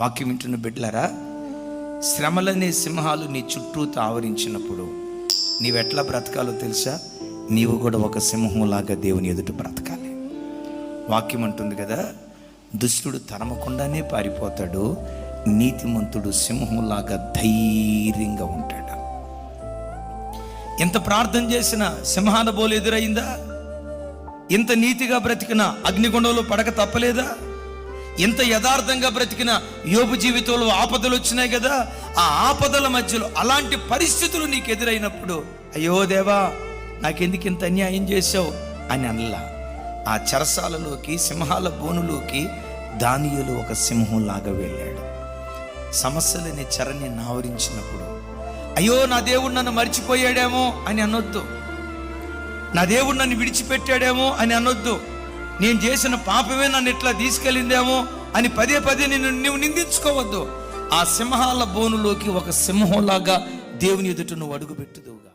వాక్యం వింటున్న బిడ్డలారా శ్రమలనే సింహాలు నీ చుట్టూ ఆవరించినప్పుడు నీవెట్లా బ్రతకాలో తెలుసా? నీవు కూడా ఒక సింహంలాగా దేవుని ఎదుట బ్రతకాలి. వాక్యం అంటుంది కదా దుష్టుడు తరమకుండానే పారిపోతాడు నీతిమంతుడు సింహంలాగా ధైర్యంగా ఉంటాడు. ఎంత ప్రార్థన చేసినా సింహాన బోలు ఎదురైందా? ఇంత నీతిగా బ్రతికిన అగ్నిగుండంలో పడక తప్పలేదా? ఇంత యథార్థంగా బ్రతికిన యోబు జీవితంలో ఆపదలు వచ్చినాయి కదా ఆ ఆపదల మధ్యలో అలాంటి పరిస్థితులు నీకు ఎదురైనప్పుడు అయ్యో దేవా నాకెందుకు ఇంత అన్యాయం చేశావు అని అనలా. ఆ చెరసాలలోకి సింహాల బోనులోకి దానియులు ఒక సింహంలాగా వెళ్ళాడు. సమస్యలని చెరని నావరించినప్పుడు అయ్యో నా దేవుడు నన్ను మర్చిపోయాడేమో అని అనొద్దు. నా దేవుడు నన్ను విడిచిపెట్టాడేమో అని అనొద్దు. నేను చేసిన పాపమే నన్ను ఇట్లా తీసుకెళ్ళిందేమో అని పదే పదే నిన్ను నువ్వు నిందించుకోవద్దు. ఆ సింహాల బోనులోకి ఒక సింహంలాగా దేవుని ఎదుట నువ్వు అడుగుపెట్టుదువుగా.